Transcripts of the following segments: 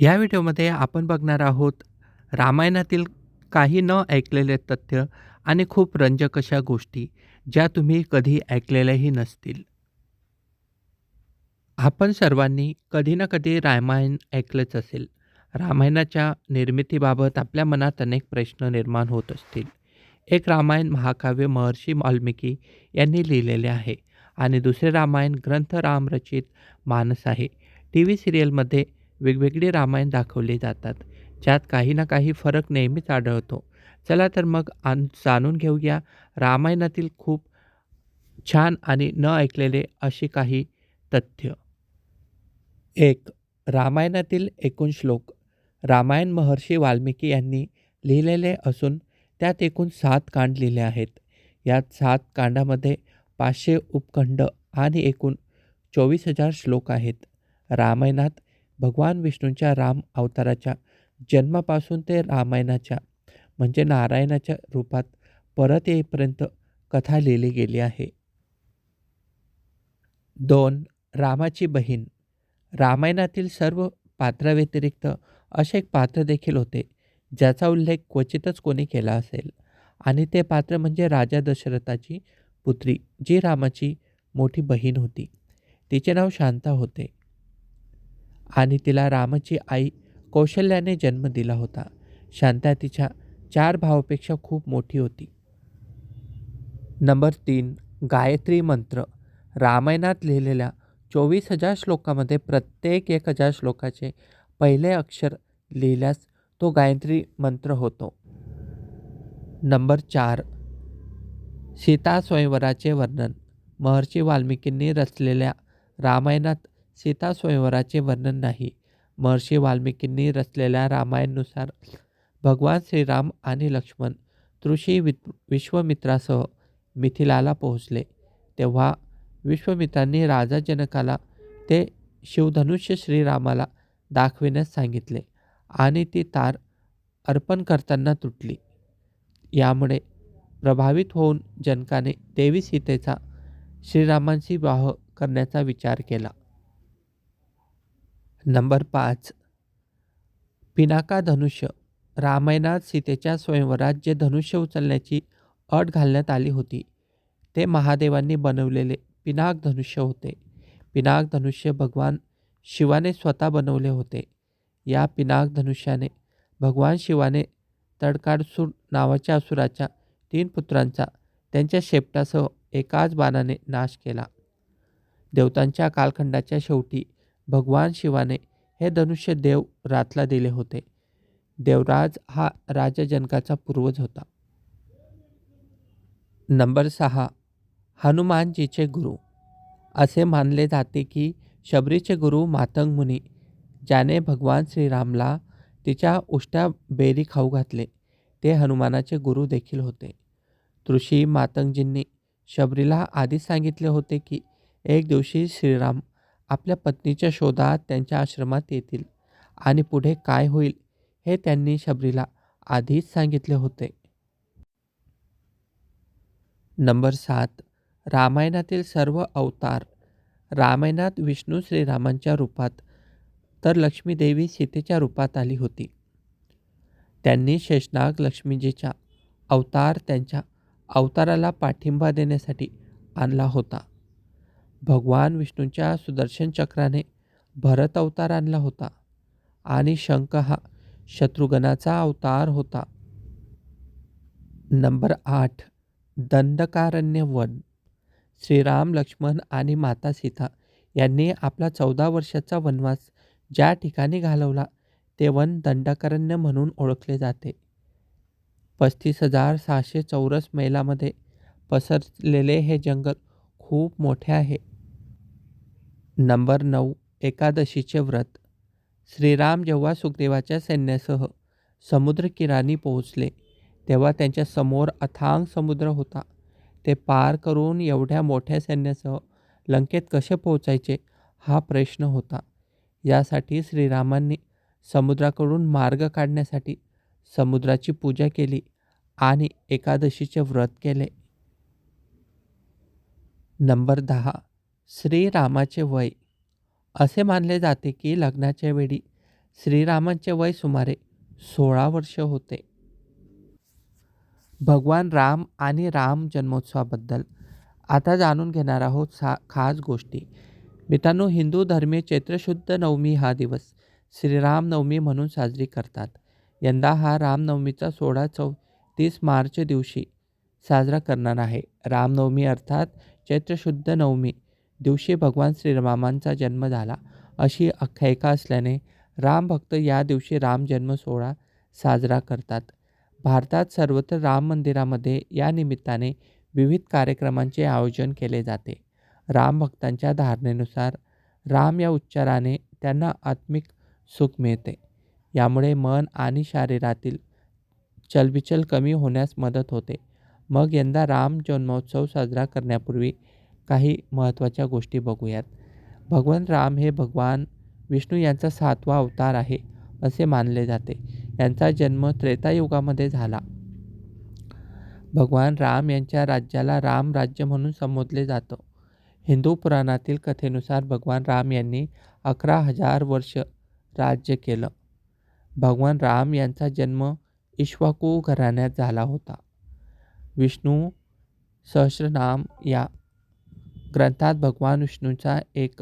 या व्हिडिओमध्ये आपण बघणार आहोत रामायणातील काही न ऐकलेले तथ्य आणि खूप रंजक अशा गोष्टी ज्या तुम्ही कधी ऐकलेल्याही नसतील. आपण सर्वांनी कधी ना कधी रामायण ऐकलंच असेल. रामायणाच्या निर्मितीबाबत आपल्या मनात अनेक प्रश्न निर्माण होत असतील. एक रामायण महाकाव्य महर्षी वाल्मिकी यांनी लिहिलेले आहे आणि दुसरे रामायण ग्रंथ रामरचित मानस आहे. टी व्ही सिरियलमध्ये वेगवेगळे रामायण दाखवले जातात ज्यात काही ना काही फरक नेहमीच आढळतो. चला तर मग आन जाणून घेऊया रामायणातील खूप छान आणि न ऐकलेले अशी काही तथ्य. एक रामायणातील एकूण श्लोक. रामायण महर्षी वाल्मिकी यांनी लिहिलेले असून त्यात एकूण सात कांड लिहिले आहेत. यात सात कांडामध्ये पाचशे उपखंड आणि एकूण चोवीस हजार श्लोक आहेत. रामायणात भगवान विष्णूंच्या राम अवताराच्या जन्मापासून ते रामायणाच्या म्हणजे नारायणाच्या रूपात परत येईपर्यंत कथा लिहिली गेली आहे. दोन रामाची बहीण. रामायणातील सर्व पात्राव्यतिरिक्त असे एक पात्र देखील होते ज्याचा उल्लेख क्वचितच कोणी केला असेल. आणि ते पात्र म्हणजे राजा दशरथाची पुत्री जी रामाची मोठी बहीण होती. तिचे नाव शांता होते. आणि तिला रामाची आई कौशल्याने जन्म दिला होता. शांता तिच्या चार भावापेक्षा खूप मोठी होती. नंबर तीन गायत्री मंत्र. रामायणात लिहिलेल्या चोवीस हजार श्लोकामध्ये प्रत्येक एक हजार श्लोकाचे पहिले अक्षर लिहिल्यास तो गायत्री मंत्र होतो. नंबर चार सीता स्वयंवराचे वर्णन. महर्षी वाल्मिकींनी रचलेल्या रामायणात सीता स्वयंवराचे वर्णन नाही. महर्षी वाल्मिकींनी रचलेल्या रामायणनुसार भगवान श्रीराम आणि लक्ष्मण तृषी वि विश्वमित्रासह मिथिलाला पोहोचले. तेव्हा विश्वमित्रांनी राजा जनकाला ते शिवधनुष्य श्रीरामाला दाखविण्यास सांगितले आणि ती तार अर्पण करताना तुटली. यामुळे प्रभावित होऊन जनकाने देवी सीतेचा श्रीरामांशी विवाह करण्याचा विचार केला. नंबर पाच. पिनाका धनुष्य रामायणात सीतेच्या स्वयंवरात जे धनुष्य उचलण्याची अट घालण्यात आली होती. ते महादेवांनी बनवलेले पिनाक धनुष्य होते. पिनाक धनुष्य भगवान शिवाने स्वतः बनवले होते. या पिनाक धनुष्याने भगवान शिवाने तडकाडसूर नावाच्या असुराच्या तीन पुत्रांचा त्यांच्या शेपटासह एकाच बाणाने नाश केला. देवतांच्या कालखंडाच्या शेवटी भगवान शिवाने हे धनुष्य देव रातला दिले होते. देवराज हा राजा जनकाचा पूर्वज होता. नंबर सहा. हनुमानजीचे गुरु. असे मानले जाते की शबरीचे गुरु मातंग मुनी ज्याने भगवान श्रीरामला तिच्या उष्ट्या बेरी खाऊ घातले ते हनुमानाचे गुरु देखील होते. ऋषी मातंगजींनी शबरीला आधीच सांगितले होते की एक दिवशी श्रीराम आपल्या पत्नीच्या शोधात त्यांच्या आश्रमात येतील. आणि पुढे काय होईल हे त्यांनी शबरीला आधीच सांगितले होते. नंबर सात. रामायणातील सर्व अवतार. रामायणात विष्णू श्रीरामांच्या रूपात तर लक्ष्मीदेवी सीतेच्या रूपात आली होती. त्यांनी शेषनाग लक्ष्मीजीच्या अवतार त्यांच्या अवताराला पाठिंबा देण्यासाठी आणला होता. भगवान विष्णूंच्या सुदर्शन चक्राने भरत अवतार आणला होता आणि शंख हा शत्रुघ्नाचा अवतार होता. नंबर आठ दंडकारण्य वन. श्रीराम लक्ष्मण आणि माता सीता यांनी आपला चौदा वर्षाचा वनवास ज्या ठिकाणी घालवला ते वन दंडकारण्य म्हणून ओळखले जाते. पस्तीस हजार सहाशे चौरस मैलामध्ये पसरलेले हे जंगल खूप मोठे आहे. नंबर नऊ एकादशीचे व्रत. श्रीराम जेव्हा सुखदेवाच्या सैन्यासह समुद्रकिनारी पोहोचले तेव्हा त्यांच्यासमोर अथांग समुद्र होता. ते पार करून एवढ्या मोठ्या सैन्यासह लंकेत कसे पोहोचायचे हा प्रश्न होता. यासाठी श्रीरामांनी समुद्राकडून मार्ग काढण्यासाठी समुद्राची पूजा केली आणि एकादशीचे व्रत केले. नंबर दहा श्रीरामाचे वय. असे मानले जाते की लग्नाच्या वेळी श्रीरामांचे वय सुमारे सोळा वर्ष होते. भगवान राम आणि राम जन्मोत्सवाबद्दल आता जाणून घेणार आहोत सा खास गोष्टी. मित्रांनो हिंदू धर्मीय चैत्रशुद्ध नवमी हा दिवस श्रीराम नवमी म्हणून साजरी करतात. यंदा हा रामनवमीचा सोळा चौतीस मार्च दिवशी साजरा करणार आहे. रामनवमी अर्थात चैत्रशुद्ध नवमी. दिवशी भगवान श्रीरामांचा जन्म झाला. अशी आख्यायिका असल्याने रामभक्त या दिवशी राम जन्म सोहळा साजरा करतात. भारतात सर्वत्र राम मंदिरामध्ये या निमित्ताने विविध कार्यक्रमांचे आयोजन केले जाते. राम भक्तांच्या धारणेनुसार राम या उच्चाराने त्यांना आत्मिक सुख मिळते. यामुळे मन आणि शरीरातील चलबिचल कमी होण्यास मदत होते. मग यंदा राम जन्मोत्सव साजरा करण्यापूर्वी काही महत्त्वाच्या गोष्टी बघूयात. भगवान राम हे भगवान विष्णू यांचा सातवा अवतार आहे असे मानले जाते. यांचा जन्म त्रेतायुगामध्ये झाला. भगवान राम यांच्या राज्याला राम राज्य म्हणून संबोधले जातं. हिंदू पुराणातील कथेनुसार भगवान राम यांनी अकरा हजार वर्ष राज्य केलं. भगवान राम यांचा जन्म इश्वाकू घराण्यात झाला होता. विष्णू सहस्रनाम या ग्रंथात भगवान विष्णूचा एक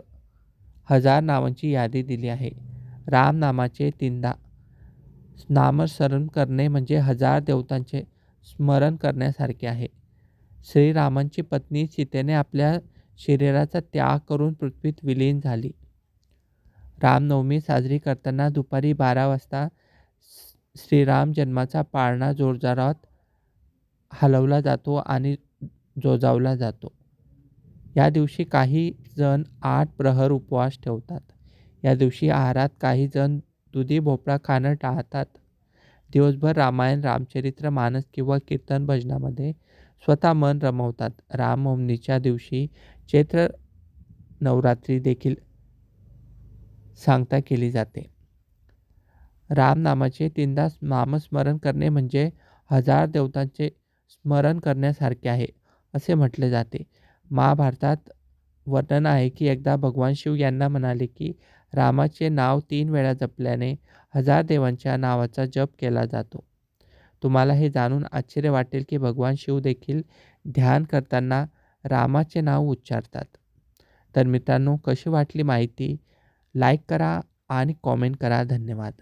हजार नावांची यादी दिली आहे. राम नामाचे तीनदा नामस्मरण करणे म्हणजे हजार देवतांचे स्मरण करण्यासारखे आहे. श्रीरामांची पत्नी सीतेने आपल्या शरीराचा त्याग करून पृथ्वीत विलीन झाली. रामनवमी साजरी करताना दुपारी बारा वाजता श्रीराम जन्माचा पाळणा जोरजारात हलवला जातो आणि जोजावला जातो. या दिवशी काही जण आठ प्रहर उपवास ठेवतात. या दिवशी आहारात काही जण दुधी भोपळा खाणं टाळतात. दिवसभर रामायण रामचरित्र मानस किंवा कीर्तन भजनामध्ये स्वतः मन रमवतात. रामनवमीच्या दिवशी चैत्र नवरात्री देखील सांगता केली जाते. रामनामाचे तीनदा नामस्मरण करणे म्हणजे हजार देवतांचे स्मरण करण्यासारखे आहे असे म्हटले जाते. महाभारतात वर्णन आहे की एकदा भगवान शिव यांना म्हणाले की रामाचे नाव तीन वेळा जपल्याने हजार देवांच्या नावाचा जप केला जातो. तुम्हाला हे जाणून आश्चर्य वाटेल की भगवान शिव देखील ध्यान करताना रामाचे नाव उच्चारतात. तर मित्रांनो कशी वाटली माहिती? लाईक करा आणि कॉमेंट करा. धन्यवाद.